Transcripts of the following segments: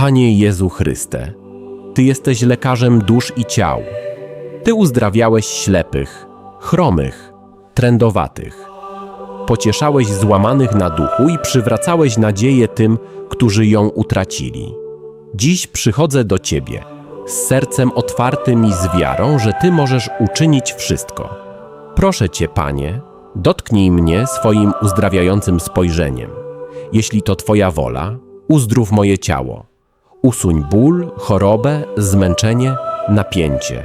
Panie Jezu Chryste, Ty jesteś lekarzem dusz i ciał. Ty uzdrawiałeś ślepych, chromych, trędowatych. Pocieszałeś złamanych na duchu i przywracałeś nadzieję tym, którzy ją utracili. Dziś przychodzę do Ciebie z sercem otwartym i z wiarą, że Ty możesz uczynić wszystko. Proszę Cię, Panie, dotknij mnie swoim uzdrawiającym spojrzeniem. Jeśli to Twoja wola, uzdrów moje ciało. Usuń ból, chorobę, zmęczenie, napięcie.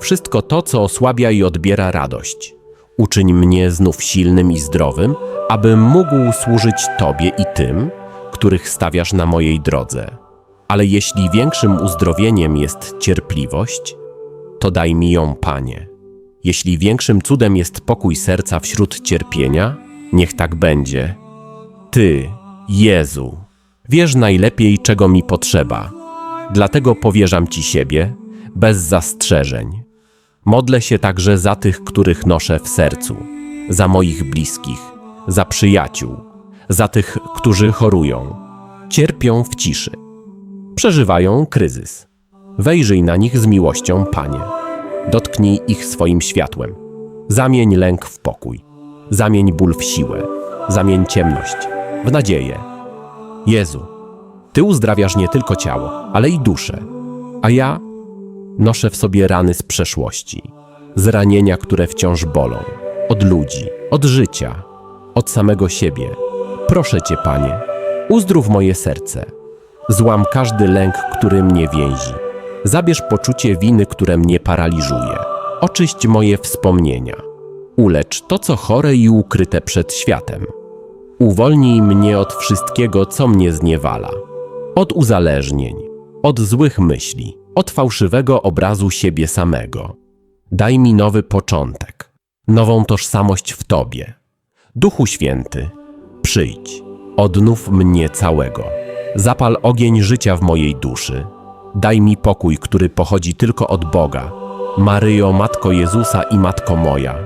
Wszystko to, co osłabia i odbiera radość. Uczyń mnie znów silnym i zdrowym, abym mógł służyć Tobie i tym, których stawiasz na mojej drodze. Ale jeśli większym uzdrowieniem jest cierpliwość, to daj mi ją, Panie. Jeśli większym cudem jest pokój serca wśród cierpienia, niech tak będzie. Ty, Jezu, wiesz najlepiej, czego mi potrzeba. Dlatego powierzam Ci siebie bez zastrzeżeń. Modlę się także za tych, których noszę w sercu, za moich bliskich, za przyjaciół, za tych, którzy chorują, cierpią w ciszy, przeżywają kryzys. Wejrzyj na nich z miłością, Panie. Dotknij ich swoim światłem. Zamień lęk w pokój. Zamień ból w siłę. Zamień ciemność w nadzieję. Jezu, Ty uzdrawiasz nie tylko ciało, ale i duszę, a ja noszę w sobie rany z przeszłości, zranienia, które wciąż bolą, od ludzi, od życia, od samego siebie. Proszę Cię, Panie, uzdrów moje serce. Złam każdy lęk, który mnie więzi. Zabierz poczucie winy, które mnie paraliżuje. Oczyść moje wspomnienia. Ulecz to, co chore i ukryte przed światem. Uwolnij mnie od wszystkiego, co mnie zniewala. Od uzależnień, od złych myśli, od fałszywego obrazu siebie samego. Daj mi nowy początek, nową tożsamość w Tobie. Duchu Święty, przyjdź, odnów mnie całego. Zapal ogień życia w mojej duszy. Daj mi pokój, który pochodzi tylko od Boga. Maryjo, Matko Jezusa i Matko moja,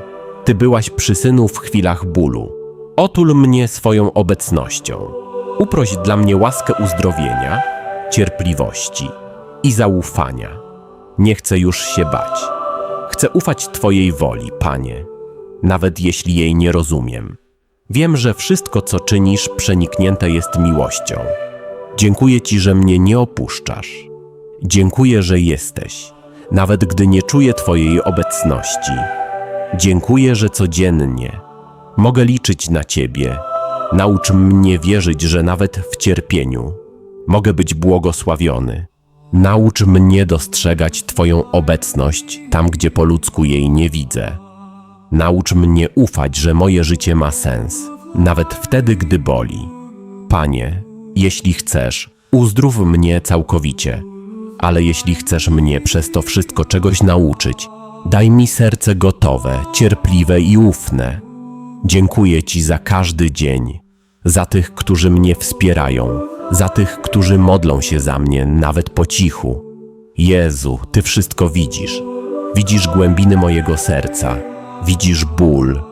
Ty byłaś przy Synu w chwilach bólu. Otul mnie swoją obecnością. Uproś dla mnie łaskę uzdrowienia, cierpliwości i zaufania. Nie chcę już się bać. Chcę ufać Twojej woli, Panie, nawet jeśli jej nie rozumiem. Wiem, że wszystko, co czynisz, przeniknięte jest miłością. Dziękuję Ci, że mnie nie opuszczasz. Dziękuję, że jesteś, nawet gdy nie czuję Twojej obecności. Dziękuję, że codziennie mogę liczyć na Ciebie. Naucz mnie wierzyć, że nawet w cierpieniu mogę być błogosławiony. Naucz mnie dostrzegać Twoją obecność tam, gdzie po ludzku jej nie widzę. Naucz mnie ufać, że moje życie ma sens, nawet wtedy, gdy boli. Panie, jeśli chcesz, uzdrów mnie całkowicie, ale jeśli chcesz mnie przez to wszystko czegoś nauczyć, daj mi serce gotowe, cierpliwe i ufne. Dziękuję Ci za każdy dzień, za tych, którzy mnie wspierają, za tych, którzy modlą się za mnie nawet po cichu. Jezu, Ty wszystko widzisz. Widzisz głębiny mojego serca, widzisz ból,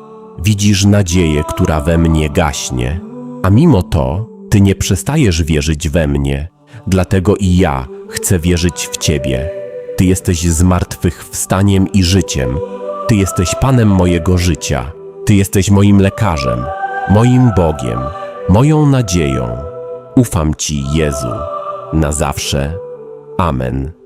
widzisz nadzieję, która we mnie gaśnie, a mimo to Ty nie przestajesz wierzyć we mnie, dlatego i ja chcę wierzyć w Ciebie. Ty jesteś zmartwychwstaniem i życiem. Ty jesteś Panem mojego życia. Ty jesteś moim lekarzem, moim Bogiem, moją nadzieją. Ufam Ci, Jezu, na zawsze. Amen.